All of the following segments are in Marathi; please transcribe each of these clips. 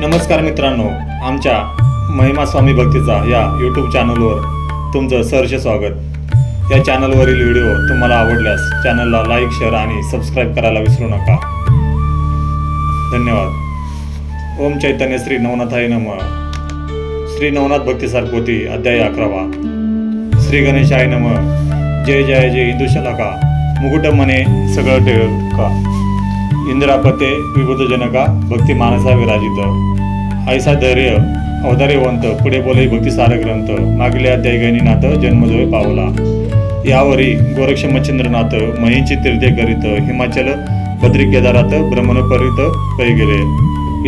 नमस्कार मित्रांनो आमच्या महिमा स्वामी भक्तीचा या यूट्यूब चॅनलवर तुमचं सहर्ष स्वागत. या चॅनलवरील व्हिडिओ तुम्हाला आवडल्यास चॅनलला लाईक शेअर आणि सबस्क्राईब करायला विसरू नका. धन्यवाद. ओम चैतन्य श्री नवनाथाय नम. श्री नवनाथ भक्ती सारपोती अध्याय अकरावा. श्री गणेशाय नम. जय जय जय इंदुशलाका मुकुट मने सगळं टेळका इंद्रापते विबुध जनका भक्ती मानसा विराजित. ऐसा धैर्य अवधार्यवंत पुढे बोले भक्ती सार ग्रंथ. मागल्या दैगनीनाथ जन्मजोय पावला. यावरी गोरक्ष मच्छिंद्रनाथ महींची तीर्थे करीत हिमाचल बद्री केदारात भ्रमणपरित पै गेले.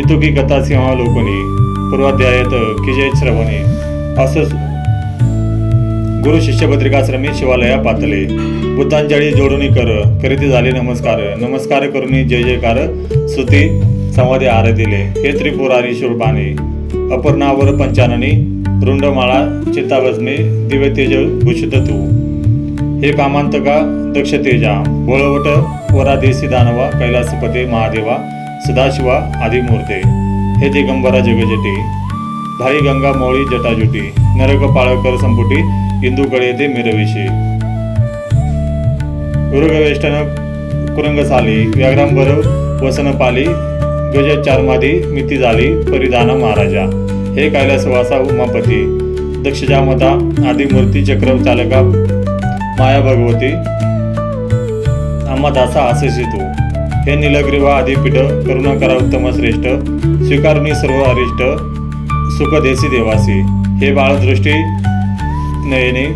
इतुकी कथा सिंहालोकनी पूर्वाध्यायात किजय श्रवणे. असं गुरु शिष्य पत्रिकाश्रमी शिवालया पातले. बुद्धांजळी जोडणी कर करीती झाले नमस्कार. नमस्कार करून जय जयकार स्तुती संवादे आरतिले. हे त्रिपुरारी शुरबाने अपर्णावर पंचाननी रुंडमाळा चित्ताभस्मे दिव्य तेज भूषित तू. हे कामांतका दक्ष तेजा बोळवट वरादेसी दानवा कैलासपते महादेवा सदाशिवा आदिमूर्ते. हे दिगंबरा जगजटी भाई गंगा मोळी जटाजुटी नरक पाळकर संपुटी इंदूकडे ते मिरविशी. उरुगवेष्टन कुरंगसाली व्याघ्रांबर वसनपाली गज चारमादी मिती झाली परिधान महाराजा. हे कैलासवासा उमापती दक्षजामता आदिमूर्ती चक्र चालका माया भगवती आम्हा दासा आसेसी तू. हे नीलग्रीवा आदिपीठ करुणा करा उत्तम श्रेष्ठ स्वीकारुणी सर्व अरिष्ट सुखदेसी देवासी. हे बाळदृष्टी नयनी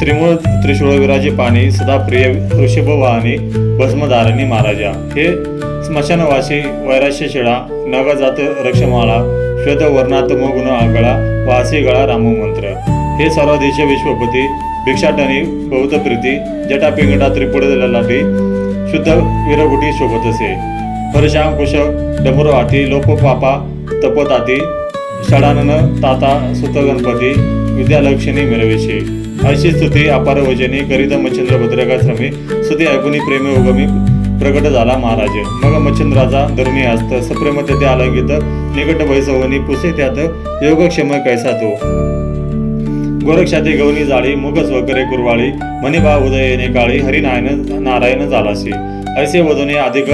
त्रिमूळ त्रिशूळ विराजी पाणी सदाप्रिय ऋषभ वाहनी भस्मधारणी महाराजा. हे स्मशानवासी वैराश्य शिळा नगजात रक्षमाळा श्वेत वर्णात गुण आगळा वासी गळा राममंत्र हे सर्वाधीश विश्वपती भिक्षाटनी बौद्ध प्रीती जटा पिंगटा त्रिपुड ललाटी शुद्ध वीरगुटी शोभत असे हर्षांकुश डमरू आठी लोप पापा तपताती षडानन ताता सुत गणपती विद्यालक्ष्मी मिरवेशी. अशी स्तुती अपार वचने करीत मच्छिंद्र भद्रकाश्रमी स्तुती ऐकुनी प्रेमी उगमी प्रकट झाला महाराज. मग मच्छिंद्राचा धरुणी हस्त सप्रेम तेथे आलंगित निकट वैसवनी पुसे त्यात योगक्षम कैसा तो? गोरक्षाती गवनी जाळी मुग स्वकरे कुरवाळी मणिबा उदयने काळी हरिनारायण नारायण झालासी. ऐसे वदने अधिक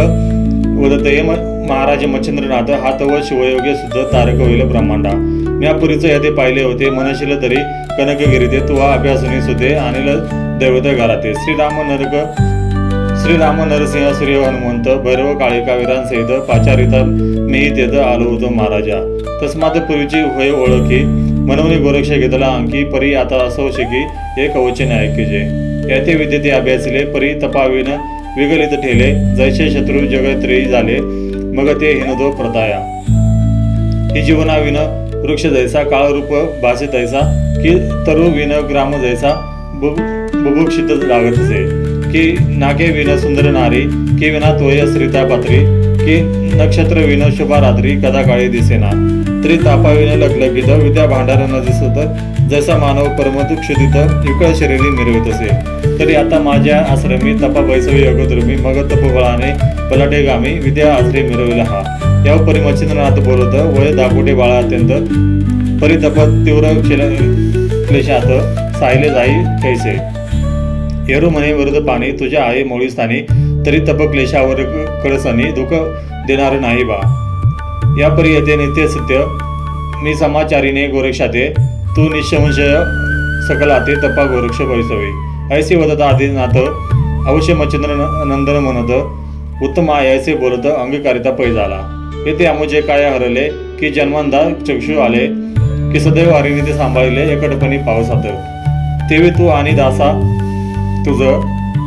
वदतये महाराज मच्छिंद्रनाथ हात व शिवयोगे सुद्धा तारक होईल ब्रह्मांडा. म्यापुरीचं यादे पाहिले होते. मनशील तरी कनकगिरीते तुवा अभ्यासनी सुते. अनिल दैवत घराते श्रीराम नरक श्रीराम नरसिंह श्री हनुमंत भैरव काळिका वीरांसहित पाचारिता मी तेथ आलो होतो महाराजा. तस्मात पूर्वीची होय ओळखी. मनवनी गोरक्ष घेतला अंकी. परी आता असो शिकी. एक कवचन ऐकिजे येथे विद्यते अभ्यासिले परी तपाविन विगलित ठेले. जैसे शत्रू जगत्री झाले. मग ते हिनदो प्रताया ही जीवना विन वृक्ष जैसा काळरूप भाषे तैसा की तरु विन ग्राम जैसा बु- बुभुक्षित लागत असे. की नाके विन सुंदर नारी की विना तोय श्रीता पात्री की नक्षत्र विन शुभा रात्री कदा काळी दिसेना. तरी तापाविन लगलगित विद्या भांडार न दिसत जसा मानव परमतु क्षुदित युकळ शरीरी मिरवत असे. तरी आता माझ्या आश्रमी तपा बैसवी अगोदरमी मग तपबळाने पलाटे गामी विद्या आश्रय मिरविला हा. या परी मच्छिंद्रनाथ बोलत वय दापोटे बाळा अत्यंत. परितप तीव्र क्लेशात सायले जाई कैसे? येरू म्हणे विरुद्ध पाणी तुझ्या आई मोळी स्थानी तरी तप क्लेशावर क- दुःख देणार नाही बा. या परी येते नित्य सत्य मी समाचारीने गोरक्षाते तू निशंशय सकलाते तपा गोरक्ष पैसवे ऐसे वदत आदिनाथ अवश्य मच्छिंद्र नंदन म्हणत उत्तम आहे ऐसे बोलत अंगीकारिता पै झाला. येथे आमुजे काय हरले की जन्मांदा चक्षु आले की सदैव हरिणी ते सांभाळले एकटपणी पावसात तेवे तू आणि दासा तुझ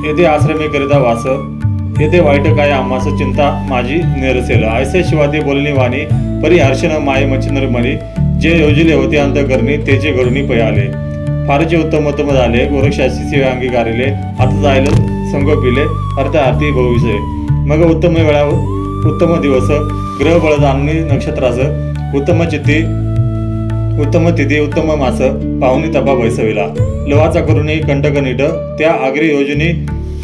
येथे आश्रमी करिता वास येथे वाईट काय आम्हास चिंता माझी निरसेल. ऐसे शिवाती बोलणी वाणी परी हर्षण माय मच्छिंद्र मनी जे योजिले होते अंतकरणी तेचे घडून पयाले. फारचे उत्तम उत्तम झाले गोरक्षाशी सेवा अंगीकारिले आता जायला संगोपिले आरती भविष्य मग उत्तम वेळा उत्तम दिवस ग्रह बळ जाणून नक्षत्रास उत्तम चित्ती उत्तम तिथी उत्तम मास पाहुणी तपा बैसविला. लवाचा करुणी कंटक नीट त्या आगरी योजनी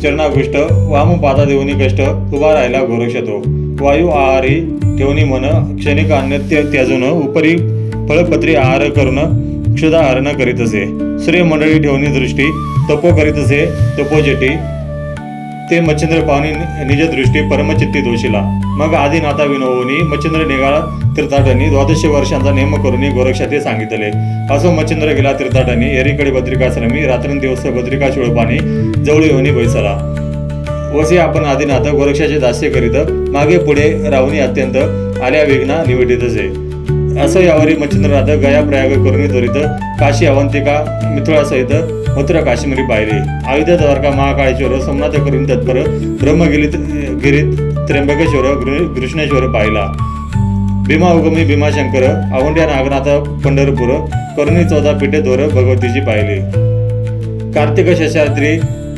चरणाविष्ट वाम पादा देऊनी कष्ट उभा राहिला गोरक्ष तो वायू आहारी ठेवणी मन क्षणिक अन्य त्याजून उपरी फळपत्री आहार करून क्षुधाहरण करीत असे. सूर्यमंडळी ठेवणी दृष्टी तपो करीत असे तपोजेटी ते मच्छिंद्र पाहुणी निज दृष्टी परमचित्ती दोषीला. मग आधी नाता विनोवनी मच्छिंद्र निघाला तीर्थाटनी द्वादश वर्षांचा नेम करून गोरक्षा ते सांगितले. असो मच्छिंद्र गेला तीर्थाटनी एरीकडे बद्रिकाश्रमी रात्रंदिवस बद्रिका चुळपानी जवळी येऊन बैसला. वसे आपण आदिनाथ गोरक्षाचे दास्य करीत मागे पुढे राहुनी अत्यंत आल्या विघ्ना निवडित असे. असं यावरी मच्छिंद्रनाथ गया प्रयाग करून त्वरित काशी अवंतिका मिथुळासहित मथुरा काश्मीरी पाहिले आयुध द्वारका महाकाळेश्वर सोमनाथ करून तत्पर ब्रह्मगिरीत गिरीत त्र्यंबकेश्वर कृष्णेश्वर पाहिला भीमा उगमी भीमाशंकर आवंड्या नागनाथ पंढरपूर करुणी चौदा पिठे दोर भगवतीची पाहिली. कार्तिक शशाद्री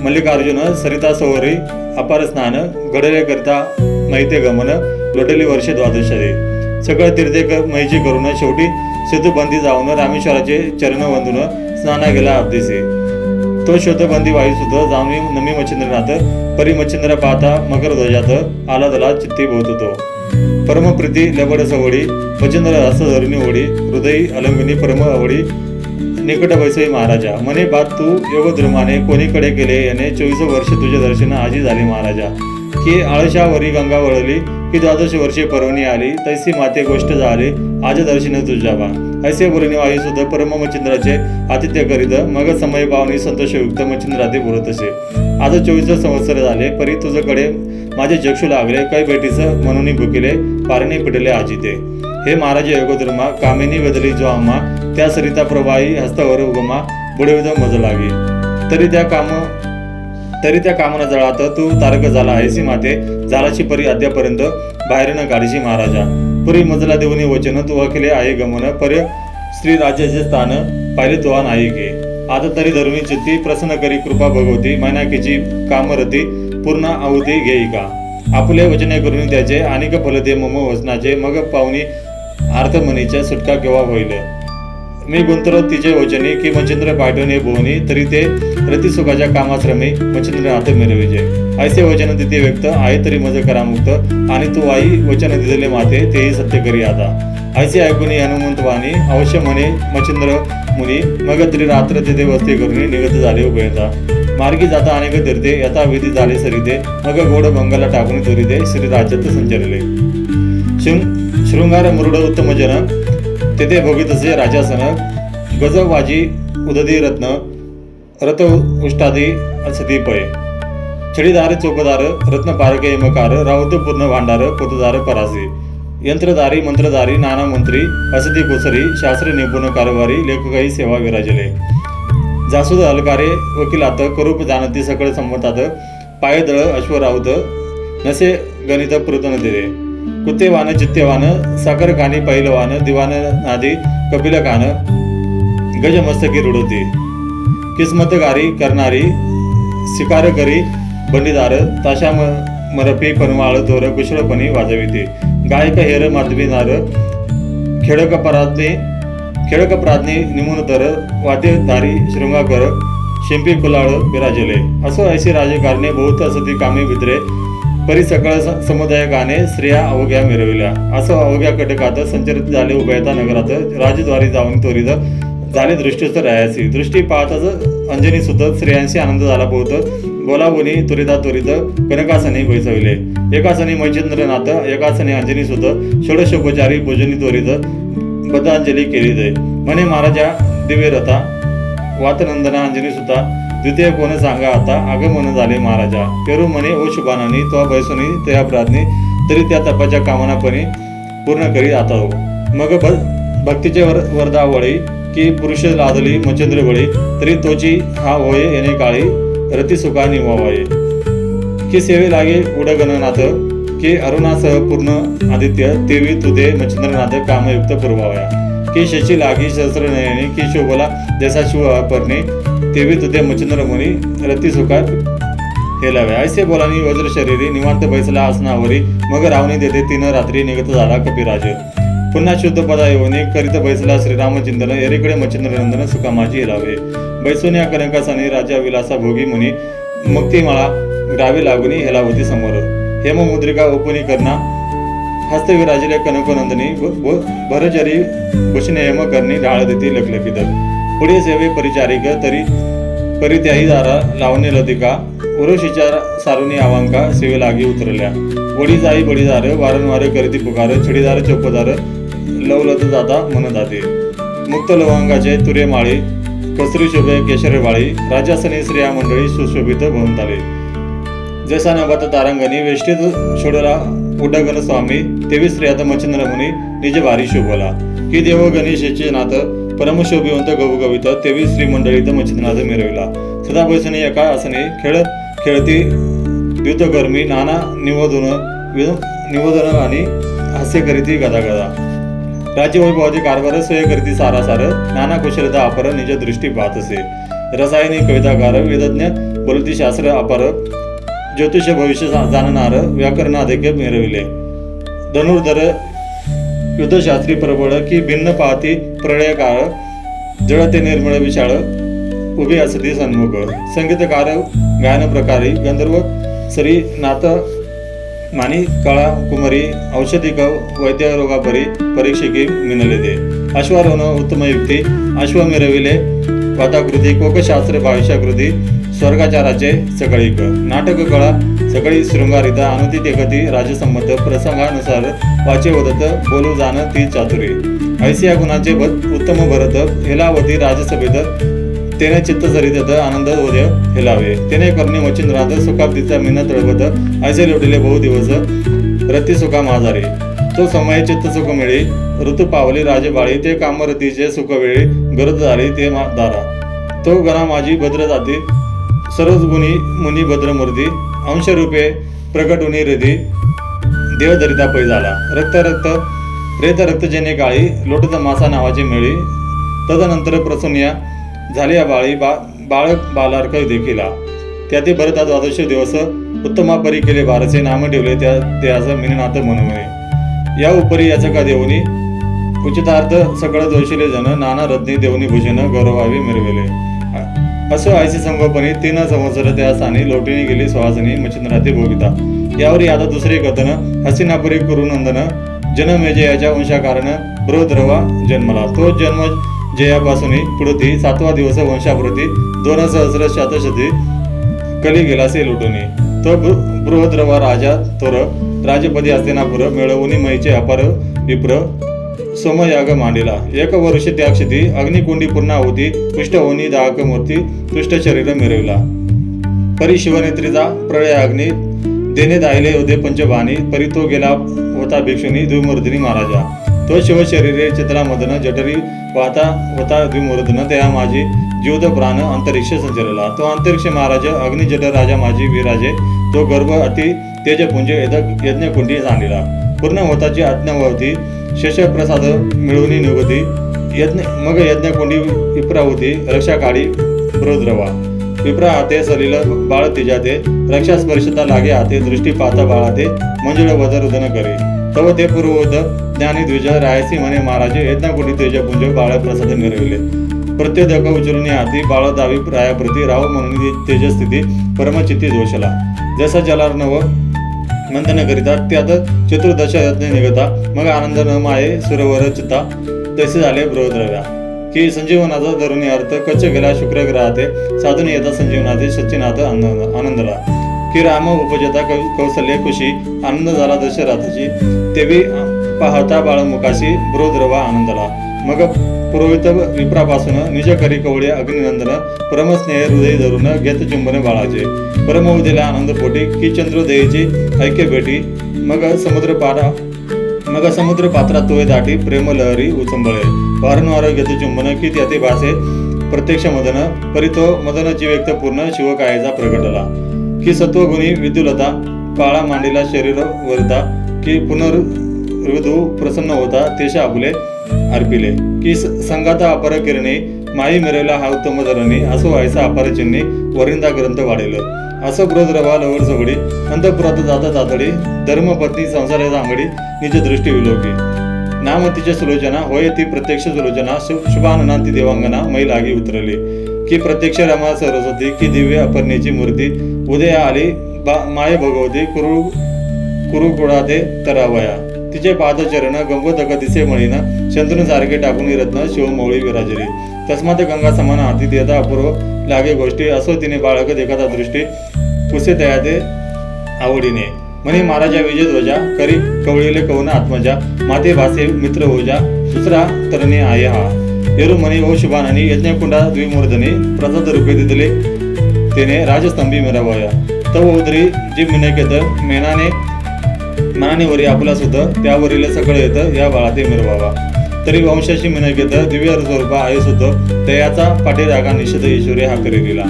मल्लिकार्जुन सरिता सोहरी अपार स्नान घडले करता मैते गमन लोटली वर्षे द्वादशारी सगळं तीर्थे मैची करून शेवटी सेतुबंदी जाऊन रामेश्वराचे चरण वंदून स्नाना गेला अब्देसे तो शोधबंदी वायू सुद्धा जामी नमी मच्छिंद्रनाथ परी मच्छिंद्र पाहता मकर ध्वजात आला दला चित्ती बोत होतो. परमप्रीती लबड सवडी मच्छिंद्र हस्त धरणी ओढी हृदयी अलंबिनी परम आवडी निकट वैसई महाराजा. मने बात तू योगधर्माने कोणीकडे गेले याने चोवीस वर्ष तुझे दर्शन आजी झाले महाराजा. की आळशावरी गंगा वळली की द्वादश वर्षे पर्वणी आली तैसी माते गोष्ट झाली आज दर्शन तुझ्यावा ऐसे बोलणे वायू सुद्धा परम मच्छिंद्राचे आतिथ्य करीत मग समय पाहुणी संतोषयुक्त मच्छिंद्राते बोलत असे. आज चोवीस संवत्सर झाले परी तुझ्याकडे माझे जक्षू लागले काही भेटीस म्हणून भुकिले पारणे पिटले आजिते. हे महाराज योगधर्मा कामिनी बदली जो आम्हा त्या सरिता प्रवाही हस्तावर उगमा बुडविद मज लागे तरी त्या काम तरी त्या कामना जळात तू तारक झाला आहेसी माते झालाची परी अद्यापर्यंत बाहेर न काढशी महाराजा. पुरी मजला देऊनी वचन तू अखिले आहे गमन पर श्री राज्याचे स्थान पाहिले तो नाही घे. आता तरी धरुणी चित्ती प्रसन्न करी कृपा भगवती मैनाकीची कामरती पूर्ण आहुती घेई का आपले वचने करून त्याचे अनेक फलते मम वचनाचे मग पाहुणी अर्थमनीच्या सुटका केव्हा होईल? मी गुंतलो तिचे वचने की मच्छिंद्र पाठवणे भुवनी तरी ते रतिसुखाच्या रमे मच्छिंद्र हात मिरविजे ऐसे वचन तिथे व्यक्त आहे तरी मज करा मुक्त आणि तू आई वचन दिलेले माते तेही सत्य करी आता. ऐसे ऐकून हनुमंत वाणी अवश्य म्हणे मच्छिंद्र मुनी मग तरी रात्र तिथे वस्ती करून निगत झाले उभयता मार्गी जाता अनेक तीर्थे यथा विधी झाले सरिते मग गोड भंगाला टाकून त्वरिते श्री राज्यात संचरले. शृंगार मुरुड उत्तम जन तेथे भोगितसे राजासन गजवाजी उददी रत्न रथ उष्टादी सती छडीदार चौकदार रत्न पारके यमकार राऊत पूर्ण भांडार पोतदार परासी. यंत्रधारी मंत्रधारी नाना मंत्री असती कोसरी शास्त्र निपुण कारभारी लेखकाई सेवा विराजले. जासूद अलकारे वकिलात करूप जाणती सकळ संमतात पायदळ अश्वराऊत नसे गणित पुरतन दिले कुत्तेवान चित्तेवान साखर कानी पैलवान दिवान नादी कपिल कान गजमस्तकी रुडवते. किस्मतगारी करणारी शिकार करी बंडीदार ताशा मरपी पनवाळ दोर कुशळपणी वाजविते. गायक हेर माधविनार खेडक परातने खेळक प्राज्ञे निमुनतर वाद्यधारी शृंगाकर शिंपी कुलाळ विराजले असो ऐसे राजकारणे बहुत असती कामे विद्रे परी सकळ स- समुदायकाने स्त्रिया अवघ्या मिरविल्या. असं अवघ्या कटकात संचरित झाले उभयता नगरात राजद्वारी जाऊन त्वरित झाले दृष्टीस्थ रायासी दृष्टी पाहताच अंजनी सुद्धा स्त्रियांशी आनंद झाला बहुत बोलाबोली त्वरिता त्वरित कनकासनी बैसविले एकासनी मैचंद्रनाथ एकासनी अंजनी सुद्धा षोडशोपचारी भोजनी त्वरित बद्धांजली केली जाई म्हणे महाराजा दिव्य रथा वातनंदना अंजनी सुद्धा द्वितीय कोण सांगा आता? आगमन झाले महाराजा. पेरू म्हणे ओ शुभानानी तो बैसुनी त्या प्राज्ञी तरी त्या तपाच्या कामनापणे पूर्ण करी आता हो. मग भ भक्तीचे वर वरदावळी की पुरुष लादली मच्छिंद्र बळी तरी तोची हा होय येणे काळी रती सुखा निवावाये. की सेवे लागे उडगणनाथ की अरुणासह पूर्ण आदित्य तेवी तुदे मच्छिंद्रनाथ कामयुक्त पुरवाव्या. की शशी लागी सहस्रनयनी की शोभला जसा शिव वापरणे तेवी तुदे मच्छिंद्र मुनी रती सुखा हेलावे. ऐसे बोलानी वज्र शरीरी निवांत बैसला आसनावरी मग रावणी देते तीन रात्री निघत झाला कपिराज. पुन्हा शुद्ध पदा येऊन करीत बैसला श्रीरामचिंतन एरीकडे मच्छिंद्रनंदन सुकामाची हेलावे. बैसून या कनकासाने राजा विलासा भोगी मुनी मुक्तिमाळा गावी लागुनी हेलावती समोर. हेममुद्रिका ओपुनी करणा हस्तविराजिले कनकनंदनी व- व- हेम करणी ढाळ देती लखलखित. पुढे सेवे परिचारिक तरी परित्याही दारा लावणे लतिका. उरुशीच्या सारुनी आवांका सेवे लागी उतरल्या. वडी जाई बडीदार वारंवार करीती पुकार छडीदार चौपदार लवलत जाता मन जाते मुक्त लवंगाचे तुरे माळी कसरी शोभे केशरवाळी राजासनी स्त्रिया मंडळी सुशोभित बनून आले जसा नभात तारांगणी वेष्टीत शोडला उड्डगण स्वामी तेवीस स्त्रियात मच्छिंद्र मुनी निज भारी शोभला. की देव गणेशाचे नाथ परमशोभिवंत गवगवित तेवी श्री मंडळीत मच्छिंद्रनाथ मिरविला. सदा बैसने एका आसने खेळ खेळती द्युतकर्मी नाना निवोदन वि- आणि हास्य करीती गदा गदा राज्य वैभवाचे कारभार स्वय करीती सारा सार नाना कुशलता अपर निज दृष्टी पाहत असे रसायनिक कविताकार वेदज्ञ बलुतीशास्त्र अपार. ज्योतिष भविष्य जाणणार व्याकरण अधिक मिरविले. धनुर्धर युद्धशास्त्री प्रबळ की भिन्न पाहती प्रळय काळ जळते निर्मळ विशाळ उभे असती सन्मुख. संगीतकार गायन प्रकारी गंधर्व सरी नाथ मानी कळा कुमारी औषधिक वैद्य रोगापरी परीक्षिकी मिनले दे अश्वारोहण उत्तम युक्ती अश्व मिरविले वाताकृती कोकशास्त्र भाविष्याकृती स्वर्गाचाराचे सकळीक. नाटक कळा सगळी शृंगारिता अनुती तेगती राजसंमत प्रसंगानुसार वाचे वदत बोलू जाण ती चातुरी. ऐसिया गुणाचे ब- उत्तम भरत हेलावती राजसभेत तेने चित्त सरितत आनंद उदय हेलावे. तेने करणे मच्छिंद्रात सुखाब्दीचा मिनत तळवत ऐसे लोटिले बहु दिवस रती सुखा माझारी तो समय चित्त सुख मिळे ऋतू पावली राजबाळी ते कामरतीचे सुख वेळी गरज झाली ते मा दारा. तो गणा माझी भद्र जाती सरस गुणी मुनी भद्रमूर्ती अंशरूपे प्रकटुनी हृदी देवदरिता पै झाला. रक्त रक्त प्रेत रक्तजन्य काळी लोटत मासा नावाची मेळी. तदनंतर प्रसन्या झाली या बाळी. बा बाळक बालार्क देखिला त्याते भरता द्वादश दिवस उत्तमापरी केले बारसे नाम ठेवले त्या देहाचं मिननाथ म्हणून या उपरी याचका देवनी उचितार्थ सकळ जोशिले जन नाना रत्नी देवनी भूषण गौरवावी मिरविले. असं आयसी संगोपने तीन संवत्सर त्या स्थानी लोटीने गेली सुहासनी मच्छिंद्राती भोगिता यावर आता दुसरे कथन हसिनापुरी कुरुनंदन जनमेजयाच्या वंशाकारण बृहद्रवा जन्मला. तो जन्म जयापासून पुढती सातवा दिवस वंशाप्रती दोन सहस्र शतशती कली गेलासे लुटुनी. तो बृ- बृहद्रवा राजा तोर राजपदी असतेनापुर मिळवून मैचे अपार विप्र समयाग मांडिला एक वर्ष त्याक्षती अग्निकुंडी पूर्ण होती पुष्ट दाहक मूर्ती पृष्ठ शरीर मिरविला परी शिवनेत्रीचा प्रळय अग्नी देणे दाहिले होते पंचबाणी परी तो गेला होता भिक्षुनी द्विमूर्तिनी महाराजा तो शिवशरीरे चित्रामधन जठरी वाहता होता द्विमूर्धन त्या माझी जीवत प्राण अंतरिक्ष संचरला तो अंतरिक्ष महाराज अग्निजठ राजा माझी विराजे तो गर्भ अति तेजपुंज यद- यज्ञकुंडी सांडिला पूर्ण होताची आज्ञा होती शशप्रसाद मिळवणी निवती यज्ञ मग यज्ञकुंडी विप्रा होती रक्षा काळी बृहद्रवा. विप्रा हाते सलील बाळ तिजाते रक्षा स्पर्शता लागे हाते दृष्टी पाहता बाळाते मंजुळ वदरुदन करे. तव ते पूर्वोद ज्ञानी द्विज रायसी म्हणे महाराजे तेज तेजपुंज बाळ प्रसाद मिरविले प्रत्येक उचलणी हाती बाळ दावी रायाप्रती राव म्हणून तेजस्थिती परमचित्ती दोषला. जसा जलार्णव मंथन करिता त्यात चतुर्दश यज्ञ निघता. मग आनंद न माये सुरवर चिता तसे झाले बृहद्रव्या. की संजीवनाचा धरुणी अर्थ कच्च गेला शुक्र ग्रहाते साधून येता संजीवनाचे सच्चिनाथ आनंद आनंदला. की राम उपजता कौशल्य खुशी. आनंद झाला दशरथाची. तेवी पाहता बाळमुखाशी बृहद्रवा आनंदला. मग पुरोहित विप्रापासून निज करी कवळे अग्निनंदन परमस्नेह हृदय धरून घेत चुंबन बाळाचे परमउदेला आनंद पोटी की चंद्रोदयाची ऐक्य भेटी मग समुद्र पारा मग समुद्र पात्रात तोय दाटी प्रेम लहरी उचंबळे वारंवार घेत चुंबन की त्याते भासे प्रत्यक्ष मदन परितो मदनाची व्यक्त पूर्ण शिवकायाचा प्रगटला की सत्वगुणी विद्युलता काळा मांडीला शरीर वरता की पुनर्वधू प्रसन्न होता तेशा आपुले अर्पिले की स- संगाता किरणे माई मिरवला हा उत्तम धरणी असो व्हायचा अपार चिन्हे वरिंदा ग्रंथ वाढेल. असं ब्रोद्रवा लवर सगडी अंतपुरात जाता जातडी धर्मपत्नी संसाराचा अंगडी निज दृष्टी विलोकी. नाम तिच्या सुलोचना होय ती प्रत्यक्ष सुलोचना शु- शुभाननांती देवांगना मै लागी उतरली. की प्रत्यक्ष रमा सरस्वती की दिव्य अपर्णेची मूर्ती उदया आली बा माय भगवती कुरु कुरुकुळाते तरावया. तिचे पादचरण गंगोदक दिसे मळीना शंतनू सारखे टाकून रत्न शिवमौळी विराजली. तस्मात गंगा समान हाती देता अपूर्व लागे गोष्टी असो तिने बाळक देखता दृष्टी पुसे तयादे आवडीने. म्हणे महाराजा विजय ध्वजा करी कवळीले कवना आत्मजा माते भासे मित्र होजा दुसरा तरणे आहे हा. येरू म्हणे हो ओ शुभानानी यज्ञकुंडा द्विमूर्धने प्रसाद रूपे दिले तेने राजस्तंभी मिरावया. तव उदरी जी मिनकेत मेनाने मनाने वरी आपला सुद्धा त्यावरील सगळं येतं या बाळाते मिरवावा तरी वंशाशी मिनकेत दिव्य स्वरूपा आयुष सुद्धा तयाचा पाठीरागा निषेध ईश्वरी हा करीला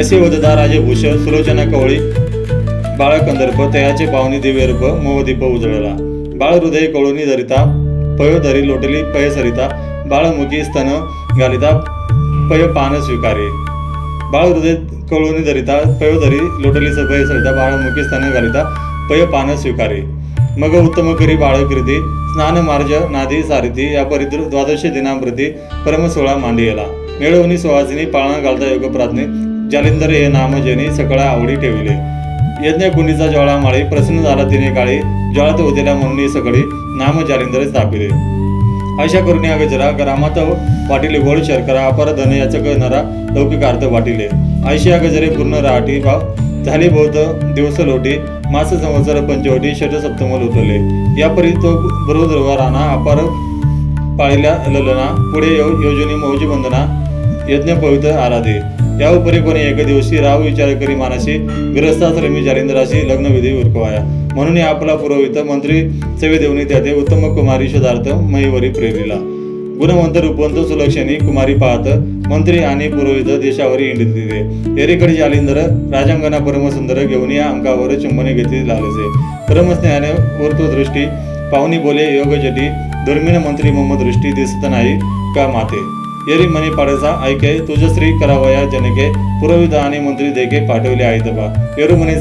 असे वदता राजभूष सुलोचना कवळी बाळकंदर्प तयाचे पाहुणी दिव्य रूप मोहदीप उजळला. बाळ हृदय कळुनी धरिता पय धरी लोटली पय सरिता बाळमुखी स्तन घालिता पय पान स्वीकारे. बाळ हृदय कळुनी धरिता पय धरी लोटली सभय सरिता बाळमुखी स्तन घालिता पय पान स्वीकारे. मग उत्तम करी बाळकृती स्नान मार्ज नादी सारथी या परिद्र द्वादश दिनांप्रती परम सोळा मांडियला. मेळवणी सुवासिनी पाळणा घालता योग प्रार्थने जालिंदर हे नाम जेनी सकळा आवडी ठेविले. यज्ञ कुंडीचा ज्वाळा प्रसन्न झाला तिने काळी ज्वाळात उदेला म्हणून सगळी नाम जालिंदर स्थापिले. अशा करून या गजरा ग्रामात वाटिले गोड शर्करा अपार धन याचक नरा लौकिकार्थ वाटिले. ऐशी गजरे पूर्ण राहाटी भाव झाले बौद्ध दिवस लोटे मास संवत्सर पंचवटी षट सप्तम लोटले यापरी तो बरोदरवा राणा अपार पाळल्या ललना पुढे यो योजनी मौजी बंदना यज्ञ पवित्र आराधे. या उपरी कोणी एक दिवशी राव विचार करी मानाशी ग्रस्ताश्रमी जालिंदराशी लग्नविधी उरकवाया. म्हणून आपला पुरोहित मंत्री सेवे देऊनी त्याते उत्तम कुमारी शोधार्थ महीवरी प्रेरिला. गुणवंत रूपवंत सुलक्षणी कुमारी पाहत मंत्री आणि पुरोहित देशावर हिंडत दिले एरेकडे जालिंदर राजांगणा परमसुंदर घेऊन या अंकावर चुंबने घेतली लागले परमस्नेहाने वरतो दृष्टी पाहुणी बोले योग जटी दुर्मिण मंत्री मम दृष्टी दिसत नाही का माते ಎರಿ मनी ಪಡೆಸ ಆಯ್ಕೆ ತುಜಶ್ರೀ श्री ಜನಗೆ ಪುರವಿಧಾನಿ ಮಂತ್ರಿ आणि मंत्री देखे पाठवले आहेत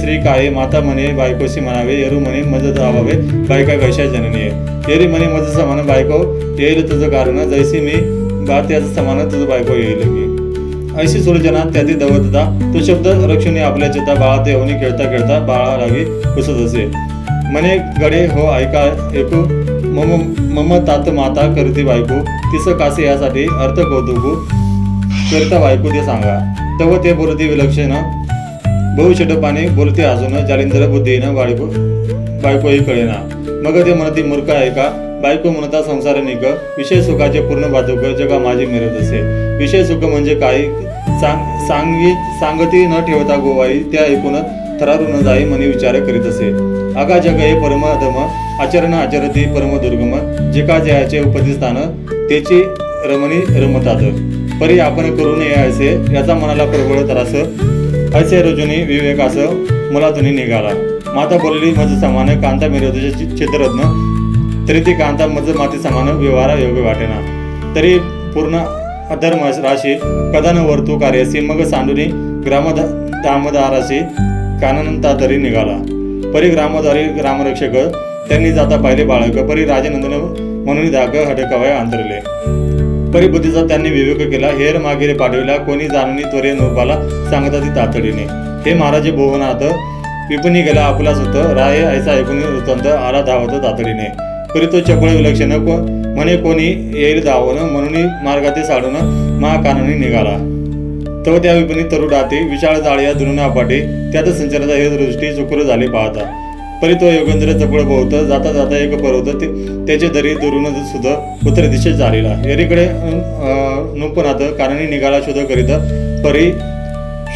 ಶ್ರೀ येरू ಮಾತಾ ಮನೆ ಬಾಯ್ಕೋಸಿ माता ಎರು बायकोशी ಮಜದ येरू ಬಾಯ್ಕ मज ಜನನಿಯೇ बायका कशा जननी येरी म्हणे मज समान बायको येईल तुझं कारण जैसी मी बा त्याच समान तुझं बायको येईल की ऐशी सुलोचना त्याती दवतता तो शब्द रक्षणी आपल्या चिता बाळा येऊनी खेळता खेळता बाळा लागी घुसत असे मने गडे हो ऐका ऐकू. मम मम तात माता करते बायको. तिस कासे यासाठी अर्थ कौतुकू करता बायको ते सांगा. तव ते बोलते विलक्षण. बहुषटपाने बोलते अजून. जालिंदर बुद्धीनं बायको बायकोही कळेना. मग ते म्हणते मूर्ख ऐका. बायको म्हणता संसार निक. विषय सुखाचे पूर्ण बाजूक जगा माझी मिळत असे. विषय सुख म्हणजे काही सांग सांगी सांगती न ठेवता गोवाई. त्या ऐकून थरारून जाय मनी विचार करीत असे. आगा जग हे परमाधम आचरण आचरते परम दुर्गम जे का जयाचे उपदिस्थान त्याची रमणी रमतात. परी आपण करू नये असे याचा मनाला प्रबळ त्रास. असे रजुनी विवेकास मला मुलातून निघाला. माता बोलली मज समान कांता मिरवताचे चित्ररत्न. तरी ती कांता मज माती समान व्यवहार योग्य वाटेना. तरी पूर्ण अधर्म राशी कदान वर्तू कार्यसी मग सांडुनी ग्राम काननंता कानंता तरी निघाला. परी ग्रामदारी ग्रामरक्षक त्यांनी जाता पाहिले बाळक. परी राजनंदन म्हणून धाक हटकावया अंतरले. परी बुद्धीचा त्यांनी विवेक केला. हेर मागेरे पाठविला. कोणी जाणून त्वरे नोपाला सांगता ती तातडीने. हे महाराजे भुवनात विपणी गेला. आपलाच होत. राय ऐसा ऐकून वृत्तांत आला धावत तातडीने. परी तो चपळ विलक्षण म्हणे कोणी येईल धावून म्हणून मार्गाते साडून महाकाननी निघाला. तव त्या विपणीत तरुण आते विशाळ जाळ्या दुरून आपाटे त्यात संचाराचा हे दृष्टी चुकर झाले पाहता. परी तो योगेंद्र चपळ भोवत जाता जाता एक पर्वत त्याचे दरी दुरून सुद्धा उत्तर दिशेत झालेला. एरीकडे नुपनाथ कारणी निघाला शोध करीत परी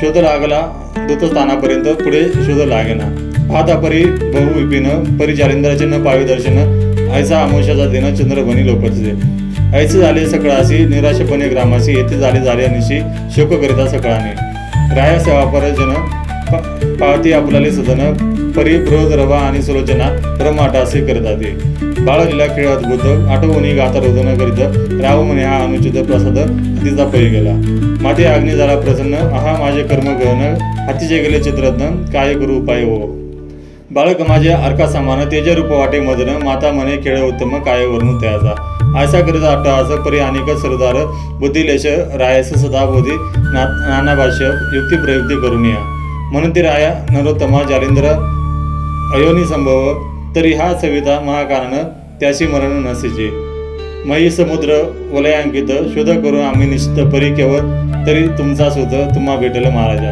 शोध लागला दूतस्थानापर्यंत पुढे शोध लागेना. पाहता परी बहु विपिन परी जालिंदराचे न पावे दर्शन ऐसा आमोशाचा दिन चंद्रभणी लोपचले ऐसे झाले सकळाशी निराशपणे ग्रामाशी येथे झाले झाले शोक करिता सकळाने. राया सेवा जन पावती आपल्याले सदन परी बृहद रवा आणि सुलोचना ब्रह्माटा असे करता ते बाळलीला खेळात बुद्ध आठवणी गाता रोदन करीत राव म्हणे हा अनुचित प्रसाद हातीचा पै गेला. माते अग्नी झाला प्रसन्न आहा माझे कर्म गहन हातीचे गेले चित्रत्न काय गुरु उपाय हो? बाळक माझे अर्का समान तेज रूप वाटे मदन माता म्हणे खेळ उत्तम काय वरून त्याचा. आशा करीत असं परी अनेक सरदार बुद्धिलेश रायस सदा बोधी ना नाना भाष्य युक्ती प्रयुक्ती करून या म्हणून ती राया नरोत्तमा जालिंद्र अयोनी संभव तरी हा सविता महाकारण त्याशी मरण नसेचे। मयी समुद्र वलयांकित शोध करून आम्ही निश्चित परी केवळ तरी तुमचा शोध तुम्हा भेटेल महाराजा।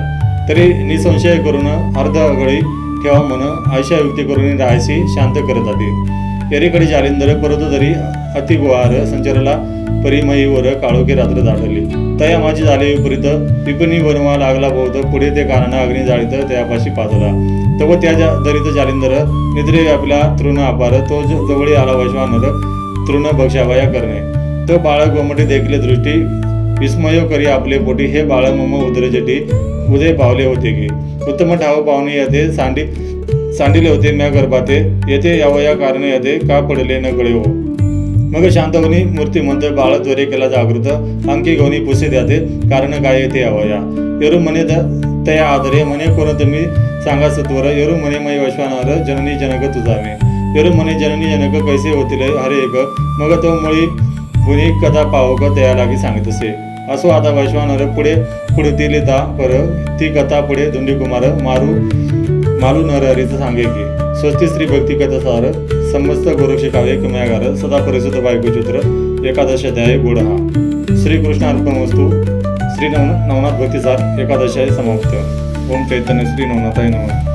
तरी निसंशय करून अर्ध अगळी ठेवा म्हण आशा युक्ती करून राहायची शांत करत आधी एरीकडे जालिंदर परत तरी अतिगुहार संचाराला परिमयीवर काळोखी रात्र दाटली तया माझी झाले विपरीत. विपणी वनवा लागला बहुत पुढे ते कारण अग्नी जाळीत त्यापाशी पाजला. तव त्या दरीत जालिंदर निद्रे आपला तृण अपार. तो जवळी आला वैश्वानर. तृण भक्षावया करणे. तो बाळक गोमटे देखले दृष्टी विस्मय करी आपले पोटी. हे बाळ मम उदरजटी. उदय पावले होते की. उत्तम ठाव पाहुणे येथे सांडी सांडिले होते म्या गर्भाते येथे यावया कारण येथे का पडले न गळे हो? मग शांतवनी मूर्तिमंत बाळ त्वरे केला जागृत अंकी गवनी पुसे द्याते कारण काय येते यावया येरू म्हणे तया आदरे म्हणे कोण तुम्ही सांगा सत्वर येरू म्हणे मै वैश्वानार जननी जनक तुझावे. येरू म्हणे जननी जनक कैसे होतील हरे एक मग तो मुळी कुणी कथा पावक त्या लागी सांगितसे. असो आता वैश्वानर पुढे पुढतील ता पर ती कथा पुढे धुंडीकुमार मारू मालू नरहरीच सांगे की स्वस्ती स्त्री भक्ती कथा सार समस्त गोरक्षी काव्य कमयागार सदा परिसुद्ध बायकोचित्र एकादश अध्याय गुढ हा. श्रीकृष्ण अर्पण वस्तू श्री नवनाथ भक्तिसार एकादशाय समाप्त. ओम चैतन्य श्री नवनाथाय नमः.